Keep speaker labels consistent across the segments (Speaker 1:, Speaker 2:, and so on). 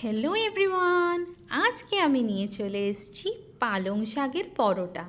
Speaker 1: Hello everyone আজকে আমি নিয়ে চলে এসেছি পালং শাকের পরোটা।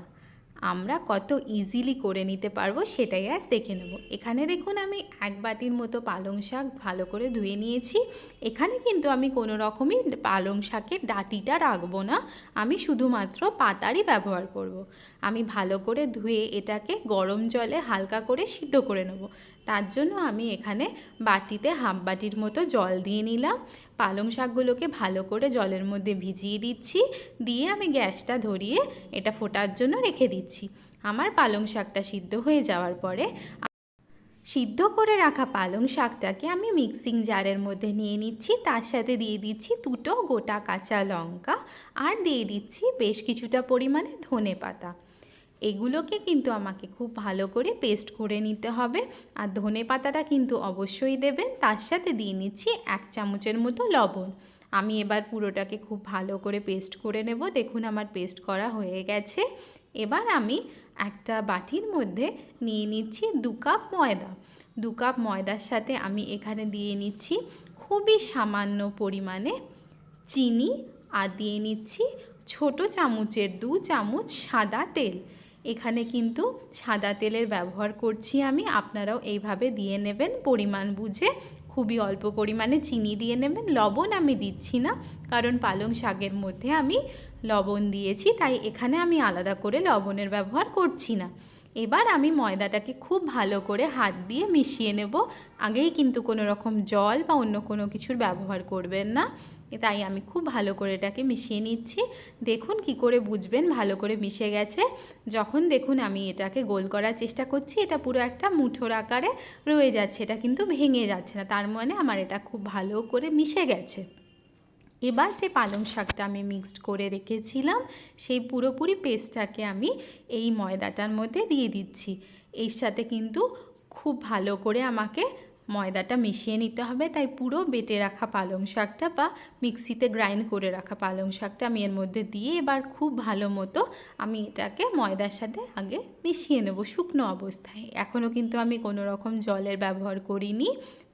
Speaker 1: আমরা কত ইজিলি করে নিতে পারব সেটাই আজ দেখে নেব। এখানে দেখুন, আমি এক বাটির মতো পালং শাক ভালো করে ধুয়ে নিয়েছি। এখানে কিন্তু আমি কোনো রকমই পালং শাকের ডাটিটা রাখব না। আমি শুধুমাত্র পাতারই ব্যবহার করব। আমি ভালো করে ধুয়ে এটাকে গরম জলে হালকা করে সিদ্ধ করে নেব। তার জন্য আমি এখানে বাটিতে হাফ বাটির মতো জল দিয়ে নিলাম। পালং শাকগুলোকে ভালো করে জলের মধ্যে ভিজিয়ে দিচ্ছি। দিয়ে আমি গ্যাসটা ধরিয়ে এটা ফোটার জন্য রেখে দিচ্ছি। আমার পালং শাকটা সিদ্ধ হয়ে যাওয়ার পরে সিদ্ধ করে রাখা পালং শাকটাকে আমি মিক্সিং জারের মধ্যে নিয়ে নিচ্ছি। তার সাথে দিয়ে দিচ্ছি দুটো গোটা কাঁচা লঙ্কা। আর দিয়ে দিচ্ছি বেশ কিছুটা পরিমাণে ধনে পাতা। এগুলোকে কিন্তু আমাকে খুব ভালো করে পেস্ট করে নিতে হবে। আর ধনে পাতাটা কিন্তু অবশ্যই দেবেন। তার সাথে দিয়ে নিচ্ছি এক চামচের মতো লবণ। আমি এবার পুরোটাকে খুব ভালো করে পেস্ট করে নেব। দেখুন আমার পেস্ট করা হয়ে গেছে। এবার আমি একটা বাটির মধ্যে নিয়ে নিচ্ছি দু কাপ ময়দা। দু কাপ ময়দার সাথে আমি এখানে দিয়ে নিচ্ছি খুবই সামান্য পরিমাণে চিনি। আর দিয়ে নিচ্ছি ছোট চামচের দু চামচ সাদা তেল। এখানে কিন্তু সাদা তেলের ব্যবহার করছি আমি। আপনারাও এইভাবে দিয়ে নেবেন। পরিমাণ বুঝে খুবই অল্প পরিমাণে চিনি দিয়ে নেবেন। লবণ আমি দিচ্ছি না, কারণ পালং শাকের মধ্যে আমি লবণ দিয়েছি, তাই এখানে আমি আলাদা করে লবণের ব্যবহার করছি না। এবার আমি ময়দাটাকে খুব ভালো করে হাত দিয়ে মিশিয়ে নেব। আগেই কিন্তু কোনো রকম জল বা অন্য কোনো কিছুর ব্যবহার করবেন না। তাই আমি খুব ভালো করে এটাকে মিশিয়ে নিচ্ছি। দেখুন কি করে বুঝবেন ভালো করে মিশে গেছে। যখন দেখুন আমি এটাকে গোল করার চেষ্টা করছি, এটা পুরো একটা মুঠোর আকারে রয়ে যাচ্ছে, এটা কিন্তু ভেঙে যাচ্ছে না। তার মানে আমার এটা খুব ভালো করে মিশে গেছে। এবার যে পালং শাকটা আমি মিক্সড করে রেখেছিলাম, সেই পুরোপুরি পেস্টটাকে আমি এই ময়দাটার মধ্যে দিয়ে দিচ্ছি। এর সাথে কিন্তু খুব ভালো করে আমাকে ময়দাটা মিশিয়ে নিতে হবে, তাই পুরো বেটে রাখা পালং শাকটা বা মিক্সিতে গ্রাইন্ড করে রাখা পালং শাকটা আমি এর মধ্যে দিয়ে এবার খুব ভালো মতো আমি এটাকে ময়দার সাথে আগে মিশিয়ে নেব শুকনো অবস্থায়। এখনও কিন্তু আমি কোনো রকম জলের ব্যবহার করিনি,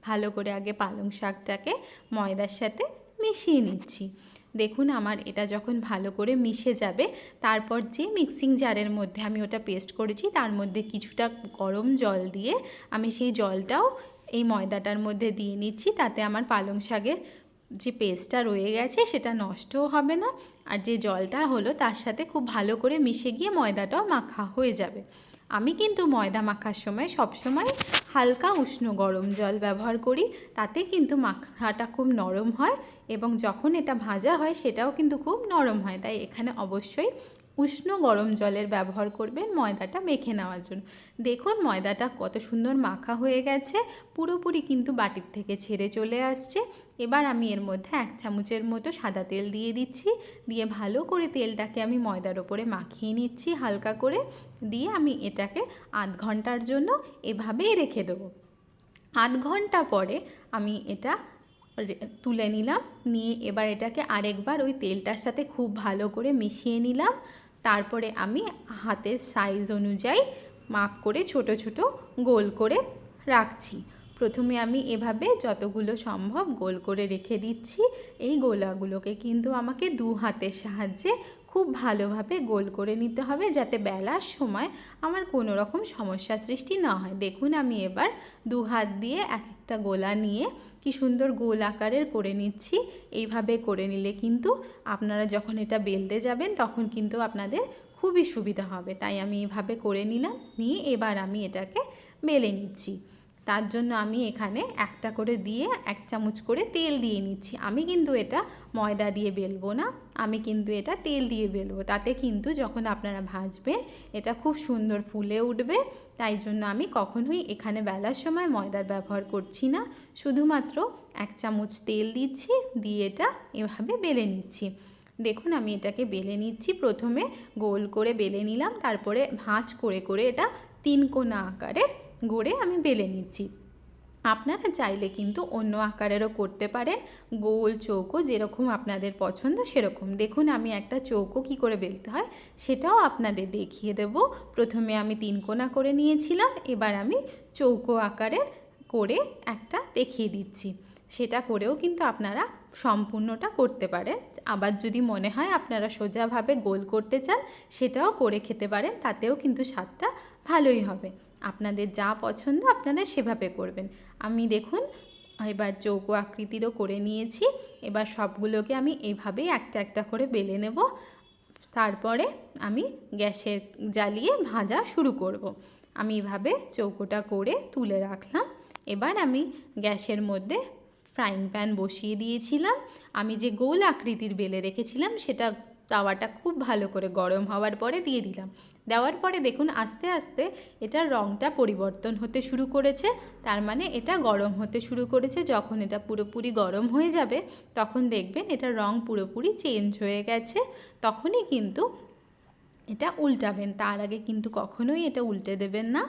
Speaker 1: ভালো করে আগে পালং শাকটাকে ময়দার সাথে মিশিয়ে নিচ্ছি। দেখুন আমার এটা যখন ভালো করে মিশে যাবে, তারপর যে মিক্সিং জারের মধ্যে আমি ওটা পেস্ট করেছি, তার মধ্যে কিছুটা গরম জল দিয়ে আমি সেই জলটাও এই ময়দাটার মধ্যে দিয়ে নিচ্ছি, তাতে আমার পালং শাকের যে পেস্টটা রয়ে গেছে, সেটা নষ্টও হবে না। আর যে জলটা হলো, তার সাথে খুব ভালো করে মিশে গিয়ে ময়দাটাও মাখা হয়ে যাবে। আমি কিন্তু ময়দা মাখার সময় সবসময় হালকা উষ্ণ গরম জল ব্যবহার করি, তাতে কিন্তু মাখাটা খুব নরম হয় এবং যখন এটা ভাজা হয় সেটাও কিন্তু খুব নরম হয়। তাই এখানে অবশ্যই উষ্ণ গরম জলের ব্যবহার করবেন, ময়দাটা মেখে নেওয়ার জন্য। দেখুন, ময়দাটা কত সুন্দর মাখা হয়ে গেছে, পুরোপুরি কিন্তু বাটির থেকে ছেড়ে চলে আসছে। এবার আমি এর মধ্যে এক চামচের মতো সাদা তেল দিয়ে দিচ্ছি, দিয়ে ভালো করে তেলটাকে আমি ময়দার ওপরে মাখিয়ে নিচ্ছি হালকা করে। দিয়ে আমি এটাকে আধ ঘণ্টার জন্য এভাবেই রেখে দেবো। আধ ঘণ্টা পরে আমি এটা তুলে নিলাম, নিয়ে এবার এটাকে আরেকবার ওই তেলটার সাথে খুব ভালো করে মিশিয়ে নিলাম। তারপরে আমি হাতের সাইজ অনুযায়ী মাপ করে ছোট ছোট গোল করে রাখছি। প্রথমে আমি এভাবে যতগুলো সম্ভব গোল করে রেখে দিচ্ছি। এই গোলাগুলোকে কিন্তু আমাকে দু হাতের সাহায্যে খুব ভালোভাবে গোল করে নিতে হবে যাতে বেলার সময় আমার কোনো রকম সমস্যা সৃষ্টি না হয়। দেখুন আমি এবার দু হাত দিয়ে এক একটা গোলা নিয়ে কি সুন্দর গোল আকারের করে নিচ্ছি। এইভাবে করে নিলে কিন্তু আপনারা যখন এটা বেলতে যাবেন তখন কিন্তু আপনাদের খুবই সুবিধা হবে। তাই আমি এভাবে করে নিলাম, নিয়ে এবার আমি এটাকে বেলে নিচ্ছি। তার জন্য আমি এখানে একটা করে দিয়ে এক চামচ করে তেল দিয়ে নিচ্ছি। আমি কিন্তু এটা ময়দা দিয়ে বেলবো না। আমি কিন্তু এটা তেল দিয়ে বেলবো। তাতে কিন্তু যখন আপনারা ভাজবেন এটা খুব সুন্দর ফুলে উঠবে। তাই জন্য আমি কখনোই এখানে বেলার সময় ময়দার ব্যবহার করছি না। শুধুমাত্র এক চামচ তেল দিচ্ছি, দিয়ে এটা এভাবে বেলে নিচ্ছি। দেখুন, আমি এটাকে বেলে নিচ্ছি। প্রথমে গোল করে বেলে নিলাম। তারপরে ভাঁজ করে করে এটা তিন কোনা আকারের গড়ে আমি বেলে নিচ্ছি। আপনারা চাইলে কিন্তু অন্য আকারেরও করতে পারেন। গোল চৌকো যেরকম আপনাদের পছন্দ সেরকম। দেখুন, আমি একটা চৌকো কি করে বেলতে হয় সেটাও আপনাদের দেখিয়ে দেব। প্রথমে আমি তিন কোনা করে নিয়েছিলাম, এবার আমি চৌকো আকারের করে একটা দেখিয়ে দিচ্ছি। সেটা করেও কিন্তু আপনারা সম্পূর্ণটা করতে পারেন। আবার যদি মনে হয় আপনারা সোজাভাবে গোল করতে চান, সেটাও করে খেতে পারেন। তাতেও কিন্তু স্বাদটা ভালোই হবে। আপনাদের যা পছন্দ আপনারা সেভাবে করবেন। আমি দেখুন, এবার চৌকো আকৃতিরও করে নিয়েছি। এবার সবগুলোকে আমি এইভাবেই একটা একটা করে বেলে নেব। তারপরে আমি গ্যাসের জ্বালিয়ে ভাজা শুরু করব। আমি এভাবে চৌকোটা করে তুলে রাখলাম। এবার আমি গ্যাসের মধ্যে ফ্রাইং প্যান বসিয়ে দিয়েছিলাম। আমি যে গোল আকৃতির বেলে রেখেছিলাম সেটা তাওয়াটা খুব ভালো করে গরম হওয়ার পরে দিয়ে দিলাম। দেওয়ার পরে দেখুন আস্তে আস্তে এটার রঙটা পরিবর্তন হতে শুরু করেছে। তার মানে এটা গরম হতে শুরু করেছে। যখন এটা পুরোপুরি গরম হয়ে যাবে, তখন দেখবেন এটার রং পুরোপুরি চেঞ্জ হয়ে গেছে। তখনই কিন্তু এটা উল্টাবেন। তার আগে কিন্তু কখনোই এটা উল্টে দেবেন না।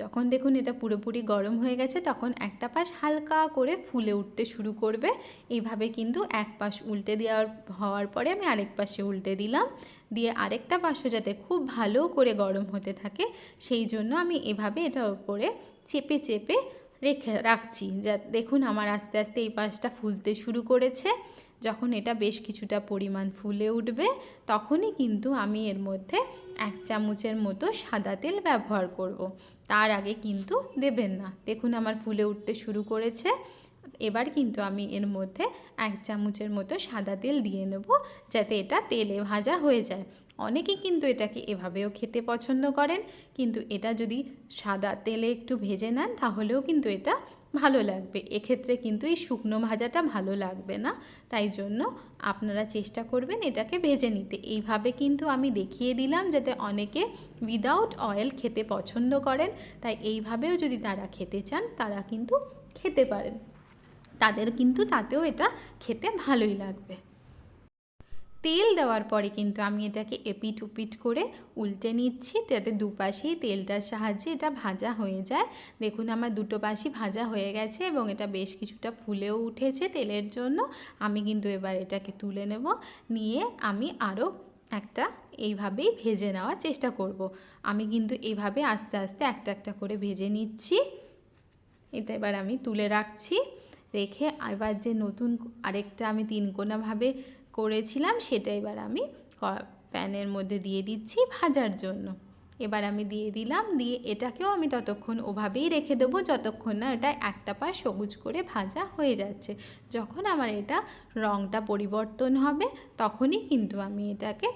Speaker 1: যখন দেখুন এটা পুরোপুরি গরম হয়ে গেছে, তখন একটা পাশ হালকা করে ফুলে উঠতে শুরু করবে। এইভাবে কিন্তু এক পাশ উল্টে দেওয়ার, হওয়ার পরে আমি আরেক পাশে উল্টে দিলাম। দিয়ে আরেকটা পাশও যাতে খুব ভালো করে গরম হতে থাকে, সেই জন্য আমি এভাবে এটার উপরে চেপে চেপে রেখে রাখছি। যা দেখুন আমার আস্তে আস্তে এই পাশটা ফুলতে শুরু করেছে। যখন এটা বেশ কিছুটা পরিমাণ ফুলে উঠবে, তখনই কিন্তু আমি এর মধ্যে এক চামচের মতো সাদা তেল ব্যবহার করব। তার আগে কিন্তু দেবেন না। দেখুন আমার ফুলে উঠতে শুরু করেছে। এবার কিন্তু আমি এর মধ্যে এক চামচের মতো সাদা তেল দিয়ে নেব যাতে এটা তেলে ভাজা হয়ে যায়। অনেকে কিন্তু এটাকে এভাবেও খেতে পছন্দ করেন, কিন্তু এটা যদি সাদা তেলে একটু ভেজে নেন, তাহলেও কিন্তু এটা ভালো লাগবে। এক্ষেত্রে কিন্তু এই শুকনো ভাজাটা ভালো লাগবে না। তাই জন্য আপনারা চেষ্টা করবেন এটাকে ভেজে নিতে। এইভাবে কিন্তু আমি দেখিয়ে দিলাম যাতে অনেকে উইদাউট অয়েল খেতে পছন্দ করেন। তাই এইভাবেও যদি তারা খেতে চান, তারা কিন্তু খেতে পারেন। তাদের কিন্তু তাতেও এটা খেতে ভালোই লাগবে। তেল দেওয়ার পরে কিন্তু আমি এটাকে এপিট উপিট করে উল্টে নিচ্ছি যাতে দুপাশেই তেলটার সাহায্যে এটা ভাজা হয়ে যায়। দেখুন আমার দুটো পাশই ভাজা হয়ে গেছে এবং এটা বেশ কিছুটা ফুলেও উঠেছে তেলের জন্য। আমি কিন্তু এবার এটাকে তুলে নেব, নিয়ে আমি আরও একটা এইভাবেই ভেজে নেওয়ার চেষ্টা করব। আমি কিন্তু এইভাবে আস্তে আস্তে একটা একটা করে ভেজে নিচ্ছি। এটা এবার আমি তুলে রাখছি। রেখে এবার যে নতুন আরেকটা আমি তিনকোনাভাবে করেছিলাম, সেটা এবার আমি প্যানের মধ্যে দিয়ে দিচ্ছি ভাজার জন্য। এবার আমি দিয়ে দিলাম, দিয়ে এটাকেও আমি ততক্ষণ ওভাবেই রেখে দেবো, যতক্ষণ না এটা একটা পাশ সবুজ করে ভাজা হয়ে যাচ্ছে। যখন আমার এটা রঙটা পরিবর্তন হবে, তখনই কিন্তু আমি এটাকে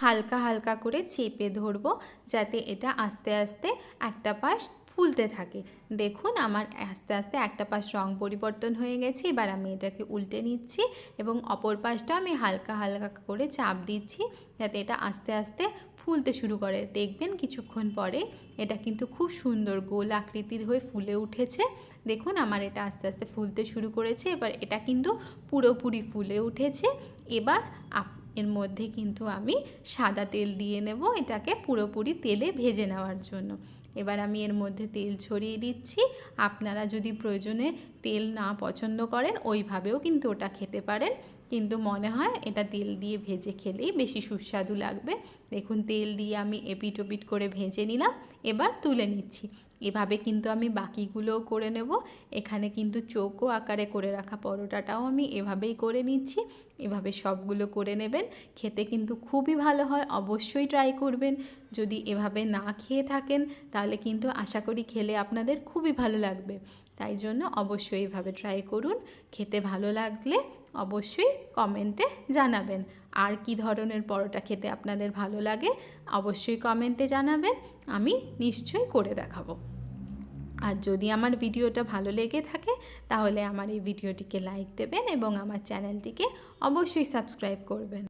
Speaker 1: হালকা হালকা করে চেপে ধরবো, যাতে এটা আস্তে আস্তে একটা পাশ ফুলতে থাকে। দেখুন, আমার আস্তে আস্তে একটা পাশ রং পরিবর্তন হয়ে গেছে, এবার আমি এটাকে উল্টে নিচ্ছি এবং অপর পাশটা আমি হালকা হালকা করে চাপ দিচ্ছি যাতে এটা আস্তে আস্তে ফুলতে শুরু করে। দেখবেন কিছুক্ষণ পরে এটা কিন্তু খুব সুন্দর গোল আকৃতির হয়ে ফুলে উঠেছে। দেখুন, আমার এটা আস্তে আস্তে ফুলতে শুরু করেছে, এবার এটা কিন্তু পুরোপুরি ফুলে উঠেছে। এবার এর মধ্যে কিন্তু আমি সাদা তেল দিয়ে নেব, এটাকে পুরোপুরি তেলে ভেজে নেওয়ার জন্য। এবার আমি এর মধ্যে তেল ছড়িয়ে দিচ্ছি। আপনারা যদি প্রয়োজনে তেল না পছন্দ করেন, ওইভাবেও কিন্তু ওটা খেতে পারেন। কিন্তু মনে হয় এটা তেল দিয়ে ভেজে খেলেই বেশি সুস্বাদু লাগবে। দেখুন, তেল দিয়ে আমি এপিট ওপিট করে ভেজে নিলাম, এবার তুলে নিচ্ছি। এভাবে কিন্তু আমি বাকিগুলোও করে নেব। এখানে কিন্তু চৌকো আকারে করে রাখা পরোটাটাও আমি এভাবেই করে নিচ্ছি। এভাবে সবগুলো করে নেবেন, খেতে কিন্তু খুবই ভালো হয়, অবশ্যই ট্রাই করবেন। যদি এভাবে না খেয়ে থাকেন, তাহলে কিন্তু আশা করি খেলে আপনাদের খুবই ভালো লাগবে। তাই জন্য অবশ্যই এভাবে ট্রাই করুন। খেতে ভালো লাগলে অবশ্যই কমেন্টে জানাবেন। আর কি ধরনের পরোটা খেতে আপনাদের ভালো লাগে অবশ্যই কমেন্টে জানাবেন। আমি নিশ্চয়ই করে দেখাবো। আর যদি আমার ভিডিওটা ভালো লেগে থাকে, তাহলে আমার এই ভিডিওটিকে লাইক দেবেন এবং আমার চ্যানেলটিকে অবশ্যই সাবস্ক্রাইব করবেন।